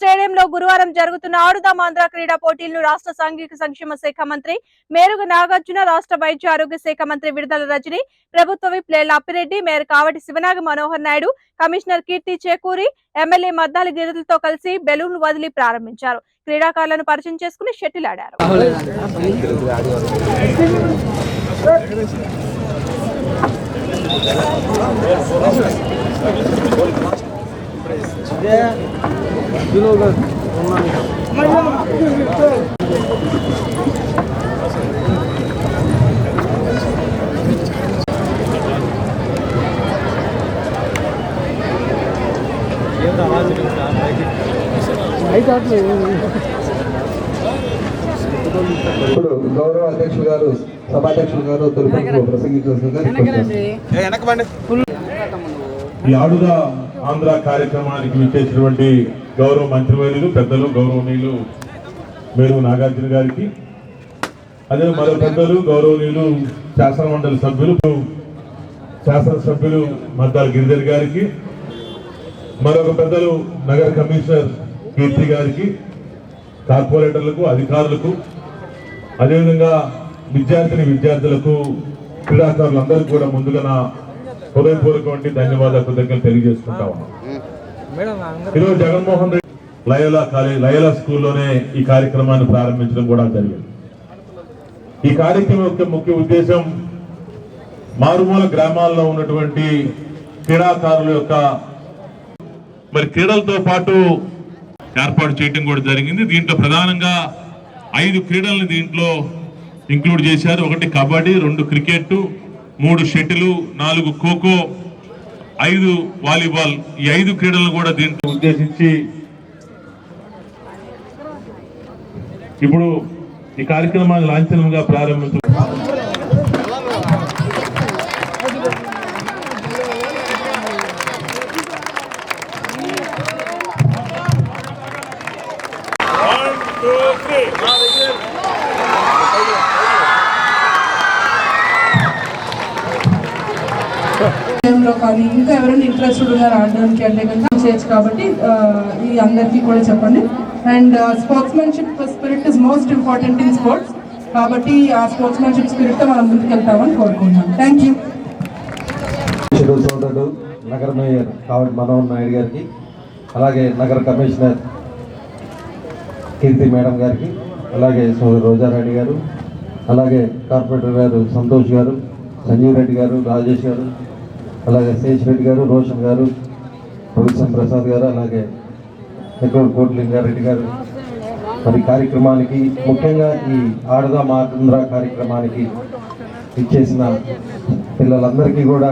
స్టేడియంలో గురువారం జరుగుతున్న ఆడుదాం ఆంధ్ర క్రీడా పోటీలను రాష్ట్ర సాంఘిక సంక్షేమ శాఖ మంత్రి మేరుగు నాగార్జున రాష్ట్ర వైద్య ఆరోగ్య శాఖ మంత్రి విడుదల రజని ప్రభుత్వ whip Appireddy mayor Kavati Shivanaga Manohar Naidu commissioner Keerthi Chekuri MLA Maddali గిరిజలతో కలిసి బెలూన్ వదిలి ప్రారంభించారు. క్రీడాకారులను పరిచయం చేసుకుని షటిల్ ఆడారు ఇప్పుడు గౌరవ అధ్యక్షులు గారు సభాధ్యక్షులు గారు తొలిపంలో ప్రసంగించాల్సిందిగా ఈ ఆడుగా ఆంధ్ర కార్యక్రమానికి విచ్చేసినటువంటి గౌరవ మంత్రివర్యులు పెద్దలు గౌరవనీయులు మేరు నాగార్జున గారికి. అదే మరో పెద్దలు గౌరవనీయులు శాసనమండలి సభ్యులు శాసనసభ్యులు మద్దాల గిరిధర్ గారికి మరొక పెద్దలు నగర కమిషనర్ కీర్తి గారికి కార్పొరేటర్లకు అధికారులకు అదేవిధంగా విద్యార్థిని విద్యార్థులకు క్రీడాకారులందరికీ కూడా ముందుగా నా హృదయపూర్వకమైన ధన్యవాదాలు కృతజ్ఞతలు తెలియజేసుకుంటా ఉన్నాం. ఈరోజు Jaganmohan Reddy Loyola college Loyola స్కూల్లోనే ఈ కార్యక్రమాన్ని ప్రారంభించడం కూడా జరిగింది. ఈ కార్యక్రమం యొక్క ముఖ్య ఉద్దేశం మారుమూల గ్రామాల్లో ఉన్నటువంటి క్రీడాకారుల యొక్క మరి క్రీడలతో పాటు ఏర్పాటు చేయడం కూడా జరిగింది. దీంట్లో ప్రధానంగా ఐదు క్రీడల్ని దీంట్లో ఇంక్లూడ్ చేశారు. ఒకటి కబడ్డీ రెండు క్రికెట్ మూడు షటిలు నాలుగు ఖోఖో ఐదు వాలీబాల్. ఈ ఐదు క్రీడలను కూడా దీంట్లో ఉద్దేశించి ఇప్పుడు ఈ కార్యక్రమాన్ని లాంఛనంగా ప్రారంభించ ఇంట్రెస్టెడ్ ఉన్నారు ఆడడానికి అంటే కనుక చేయొచ్చు కాబట్టి ఈ అందరికీ కూడా చెప్పండి. And sportsmanship spirit is most important in sports. కాబట్టి ఆ స్పోర్ట్స్మెన్షిప్ స్పిరిట్ మనం ముందుకెళ్తామని కోరుకుంటున్నాం. Thank you. సోదరుడు నగర మేయర్ కావటి మనోహర్ నాయుడు గారికి అలాగే నగర కమిషనర్ కీర్తి మేడం గారికి అలాగే సోదరు రోజారెడ్డి గారు అలాగే కార్పొరేటర్ గారు సంతోష్ గారు సంజీవ్ రెడ్డి గారు రాజేష్ గారు అలాగే శేష్ రెడ్డి గారు రోషన్ గారు భవిష్యం ప్రసాద్ గారు అలాగే నెల్లూరు కోట్లింగారెడ్డి గారు. మరి కార్యక్రమానికి ముఖ్యంగా ఈ ఆడదా మాతంద్ర కార్యక్రమానికి ఇచ్చేసిన పిల్లలందరికీ కూడా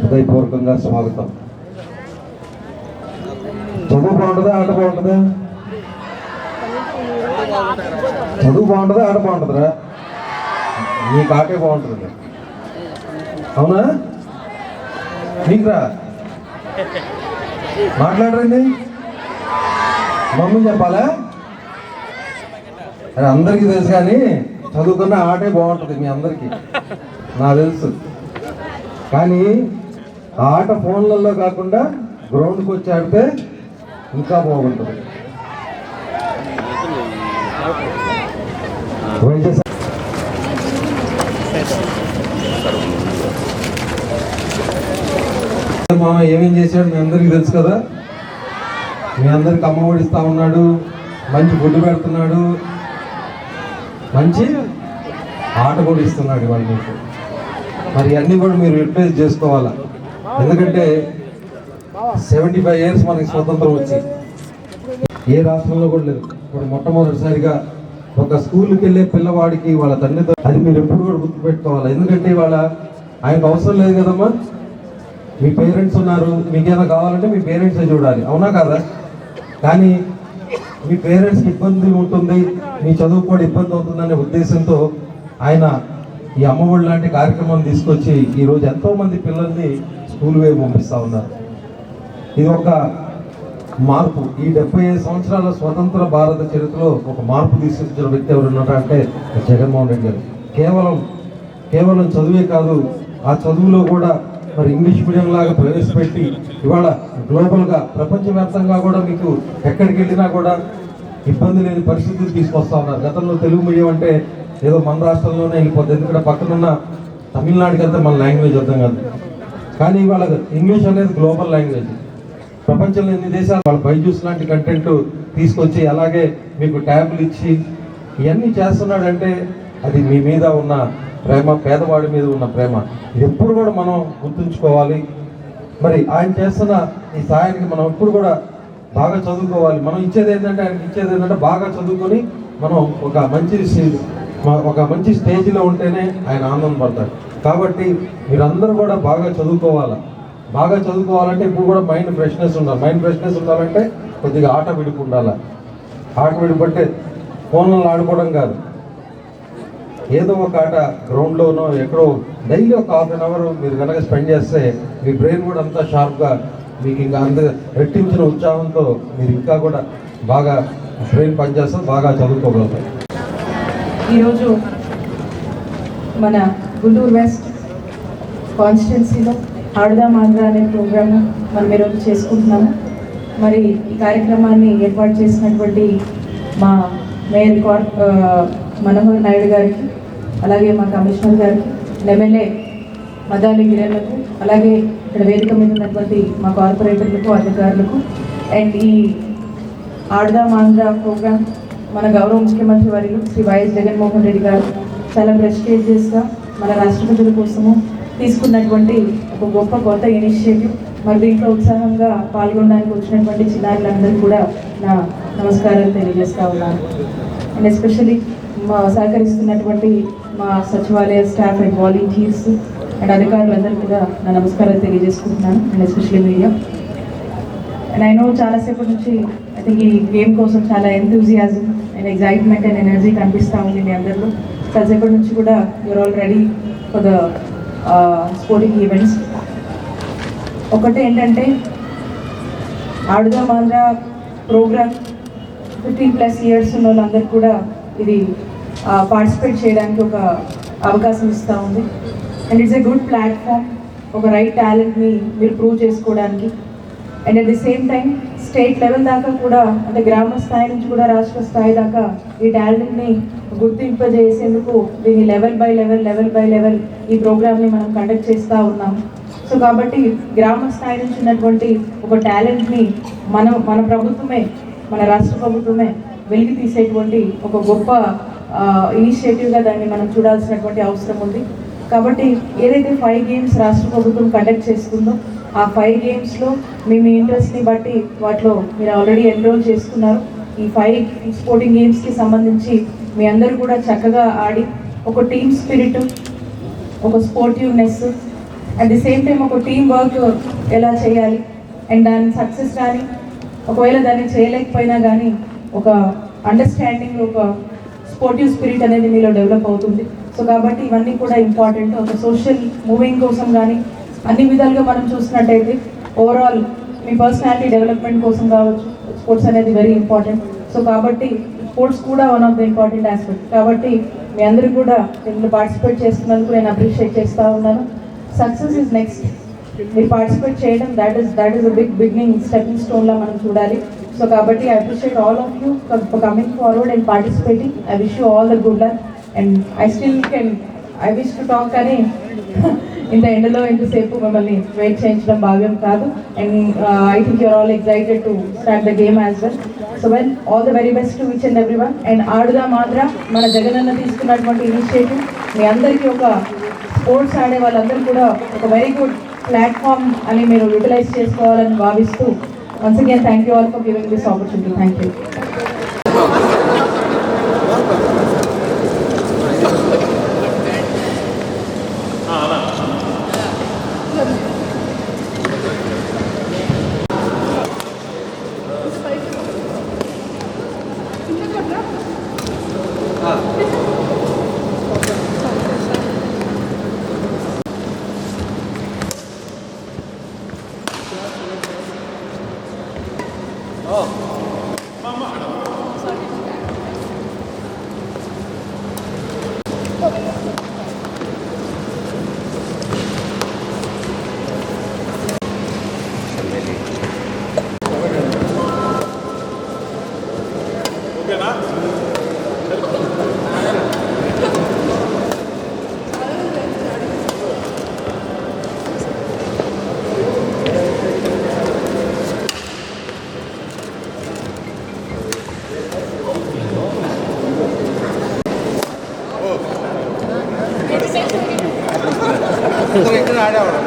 హృదయపూర్వకంగా స్వాగతం. చదువు బాగుంటుందా? ఆట బాగుంటుందా? చదువు బాగుంటుందా? ఆట బాగుంటుందిరా నీకు ఆటే బాగుంటుంది. అవునా? నీకురా? మాట్లాడరండి. మమ్మీ చెప్పాలా? అది అందరికీ తెలుసు కానీ చదువుకున్న ఆటే బాగుంటుంది మీ అందరికీ. నాకు తెలుసు. కానీ ఆ ఆట ఫోన్లలో కాకుండా గ్రౌండ్కి వచ్చి ఆడితే ఇంకా బాగుంటుంది. వైద్య మామ ఏమేం చేశాడు? మీ అందరికీ తెలుసు కదా? మీ అందరికి అమ్మ ఒడిస్తా ఉన్నాడు మంచి గుడ్డు పెడుతున్నాడు మంచి ఆట కూడా ఇస్తున్నాడు ఇవాళ మీకు. మరి అన్నీ కూడా మీరు రిప్లేస్ చేసుకోవాలా? ఎందుకంటే సెవెంటీ ఫైవ్ ఇయర్స్ మనకి స్వతంత్రం వచ్చి. ఏ రాష్ట్రంలో కూడా లేదు. ఇప్పుడు మొట్టమొదటిసారిగా ఒక స్కూల్కి వెళ్ళే పిల్లవాడికి వాళ్ళ తండ్రితో అది మీరు ఎప్పుడు కూడా గుర్తుపెట్టుకోవాలి? ఎందుకంటే ఇవాళ ఆయనకు అవసరం లేదు కదమ్మా? మీ పేరెంట్స్ ఉన్నారు మీకేమైనా కావాలంటే మీ పేరెంట్సే చూడాలి. అవునా కాదా? కానీ మీ పేరెంట్స్కి ఇబ్బంది ఉంటుంది మీ చదువు కూడా ఇబ్బంది అవుతుందనే ఉద్దేశంతో ఆయన ఈ అమ్మఒడి లాంటి కార్యక్రమం తీసుకొచ్చి ఈరోజు ఎంతోమంది పిల్లల్ని స్కూల్ వైపు పంపిస్తూ ఉన్నారు. ఇది ఒక మార్పు. ఈ డెబ్బై ఐదు సంవత్సరాల స్వతంత్ర భారత చరిత్రలో ఒక మార్పు తీసుకొచ్చిన వ్యక్తి ఎవరు అంటే జగన్మోహన్ రెడ్డి గారు. కేవలం కేవలం చదువే కాదు ఆ చదువులో కూడా మరి ఇంగ్లీష్ మీడియం లాగా ప్రవేశపెట్టి ఇవాళ గ్లోబల్గా ప్రపంచవ్యాప్తంగా కూడా మీకు ఎక్కడికి వెళ్ళినా కూడా ఇబ్బంది లేని పరిస్థితులు తీసుకొస్తా ఉన్నారు. గతంలో తెలుగు మీడియం అంటే ఏదో మన రాష్ట్రంలోనే వెళ్ళిపోతుంది ఎందుకంటే పక్కనున్న తమిళనాడుకి అంతా మన లాంగ్వేజ్ అర్థం కాదు. కానీ ఇవాళ ఇంగ్లీష్ అనేది గ్లోబల్ లాంగ్వేజ్. ప్రపంచంలో ఎన్ని దేశాలు వాళ్ళు బైజూస్ లాంటి కంటెంట్ తీసుకొచ్చి అలాగే మీకు ట్యాబ్లు ఇచ్చి ఇవన్నీ చేస్తున్నాడంటే అది మీ మీద ఉన్న ప్రేమ పేదవాడి మీద ఉన్న ప్రేమ. ఇది ఎప్పుడు కూడా మనం గుర్తుంచుకోవాలి. మరి ఆయన చేస్తున్న ఈ సాయానికి మనం ఎప్పుడు కూడా బాగా చదువుకోవాలి. మనం ఇచ్చేది ఏంటంటే ఆయనకి ఇచ్చేది ఏంటంటే బాగా చదువుకొని మనం ఒక మంచి ఒక మంచి స్టేజ్లో ఉంటేనే ఆయన ఆనందం పడతారు కాబట్టి మీరందరూ కూడా బాగా చదువుకోవాలి? బాగా చదువుకోవాలంటే ఇప్పుడు కూడా మైండ్ ఫ్రెష్నెస్ ఉండాలి. మైండ్ ఫ్రెష్నెస్ ఉండాలంటే కొద్దిగా ఆట విడుపు ఉండాలి? ఆట విడుపు అంటే ఫోన్లలో ఆడుకోవడం కాదు. ఏదో ఒక ఆట గ్రౌండ్లోనో ఎక్కడో డైలీ ఒక హాఫ్ అన్ అవర్ మీరు కనుక స్పెండ్ చేస్తే మీ బ్రెయిన్ కూడా అంతా షార్ప్గా మీకు ఇంకా అంత రెట్టించిన ఉత్సాహంతో మీరు ఇంకా కూడా బాగా బ్రెయిన్ పనిచేస్తుంది బాగా చదువుకోగలుగుతారు. ఈరోజు మన గుంటూరు వెస్ట్ కాన్స్టిట్యున్సీలో ఆడదాం ఆంధ్ర అనే ప్రోగ్రామ్ మనం ఈరోజు చేసుకుంటున్నాము. మరి ఈ కార్యక్రమాన్ని ఏర్పాటు చేసినటువంటి మా మేయర్ కార్ మనోహర్ నాయుడు గారికి అలాగే మా కమిషనర్ గారికి ఎమ్మెల్యే మదాలి గిరణకు అలాగే ఇక్కడ వేదిక మీద ఉన్నటువంటి మా కార్పొరేటర్లకు అధికారులకు అండ్ ఈ ఆడదాం ఆంధ్ర ప్రోగ్రామ్ మన గౌరవ ముఖ్యమంత్రి వర్యులు శ్రీ వైఎస్ జగన్మోహన్ రెడ్డి గారు చాలా ప్రెస్టేజియస్గా మన రాష్ట్ర ప్రజల కోసము తీసుకున్నటువంటి ఒక గొప్ప కొత్త ఇనిషియేటివ్. మరి దీంట్లో ఉత్సాహంగా పాల్గొనడానికి వచ్చినటువంటి చిన్నారులందరూ కూడా నా నమస్కారాలు తెలియజేస్తా ఉన్నాను. అండ్ ఎస్పెషలీ మా సహకరిస్తున్నటువంటి మా సచివాలయ స్టాఫ్ అండ్ వాలంటీర్స్ అండ్ అధికారులందరూ కూడా నా నమస్కారాలు తెలియజేసుకుంటున్నాను and especially media. And I know చాలాసేపటి నుంచి ఐ థింక్ ఈ గేమ్ కోసం చాలా enthusiasm and excitement and energy కనిపిస్తూ ఉంది మీ అందరిలో. చాలాసేపటి నుంచి కూడా you're all ready for the sporting events ఒకటి ఏంటంటే Aadudam Andhra program fifteen plus years ఉన్న వాళ్ళందరూ కూడా ఇది పార్టిసిపేట్ చేయడానికి ఒక అవకాశం ఇస్తూ ఉంది. And it's a good platform ఒక రైట్ టాలెంట్ని మీరు ప్రూవ్ చేసుకోవడానికి. And at the same time state level దాకా కూడా అంటే గ్రామ స్థాయి నుంచి కూడా రాష్ట్ర స్థాయి దాకా ఈ టాలెంట్ని గుర్తింపజేసేందుకు దీన్ని level by level level by level ఈ ప్రోగ్రామ్ని మనం కండక్ట్ చేస్తూ ఉన్నాం. సో కాబట్టి గ్రామ స్థాయి నుంచి ఉన్నటువంటి ఒక టాలెంట్ని మనం మన ప్రభుత్వమే మన రాష్ట్ర ప్రభుత్వమే వెలికి తీసేటువంటి ఒక గొప్ప ఇనిషియేటివ్గా దాన్ని మనం చూడాల్సినటువంటి అవసరం ఉంది. కాబట్టి ఏదైతే ఫైవ్ గేమ్స్ రాష్ట్ర ప్రభుత్వం కండక్ట్ చేస్తుందో ఆ ఫైవ్ గేమ్స్లో మీ మీ ఇంట్రెస్ట్ని బట్టి వాటిలో మీరు ఆల్రెడీ ఎన్రోల్ చేసుకున్నారు. ఈ ఫైవ్ స్పోర్టింగ్ గేమ్స్కి సంబంధించి మీ అందరూ కూడా చక్కగా ఆడి ఒక టీమ్ స్పిరిట్ ఒక sportiveness at the same time ఒక టీం వర్క్ ఎలా చేయాలి అండ్ దాని సక్సెస్ కానీ ఒకవేళ దాన్ని చేయలేకపోయినా కానీ ఒక అండర్స్టాండింగ్ ఒక స్పోర్టివ్ స్పిరిట్ అనేది మీలో డెవలప్ అవుతుంది. సో కాబట్టి ఇవన్నీ కూడా ఇంపార్టెంట్ ఒక సోషల్ మూవింగ్ కోసం కానీ అన్ని విధాలుగా మనం చూసినట్టయితే ఓవరాల్ మీ పర్సనాలిటీ డెవలప్మెంట్ కోసం కావచ్చు స్పోర్ట్స్ అనేది వెరీ ఇంపార్టెంట్ సో కాబట్టి స్పోర్ట్స్ కూడా one of the important aspect కాబట్టి మీ అందరూ కూడా దీంట్లో పార్టిసిపేట్ చేస్తున్నందుకు నేను అప్రిషియేట్ చేస్తూ ఉన్నాను. సక్సెస్ ఇస్ నెక్స్ట్ మీరు పార్టిసిపేట్ చేయడం that is that is a big beginning stepping స్టోన్లా మనం చూడాలి. సో కాబట్టి I appreciate all of you for coming forward and participating I wish you all the good luck and I still can I wish to talk కానీ ఇంత ఎండలో ఇంతసేపు మిమ్మల్ని wait చేయించడం భావ్యం కాదు. And I think you're all excited to start the game as well so well all the very best to which and every one and ఆడుదా మాత్ర మన జగనన్న తీసుకున్నటువంటి ఇనిషియేటివ్ మీ అందరికీ ఒక స్పోర్ట్స్ ఆడే వాళ్ళందరూ కూడా ఒక వెరీ గుడ్ ప్లాట్ఫామ్ అని మీరు యూటిలైజ్ చేసుకోవాలని భావిస్తూ Once again, thank you all for giving this opportunity. Thank you. ആഴമാണ്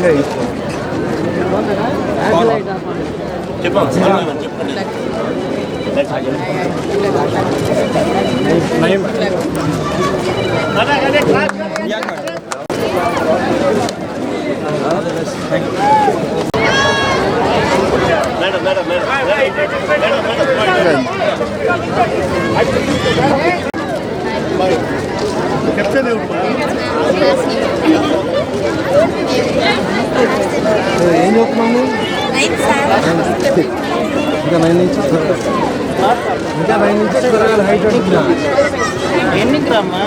దిస్ ఆపర్చునిటీ థ్యాంక్ యూ ఏం చెప్తున్నాము ఇంకా నైన్ నుంచి ఇంకా నైన్ నుంచి పెరగాలి హైట్ రమ్మా?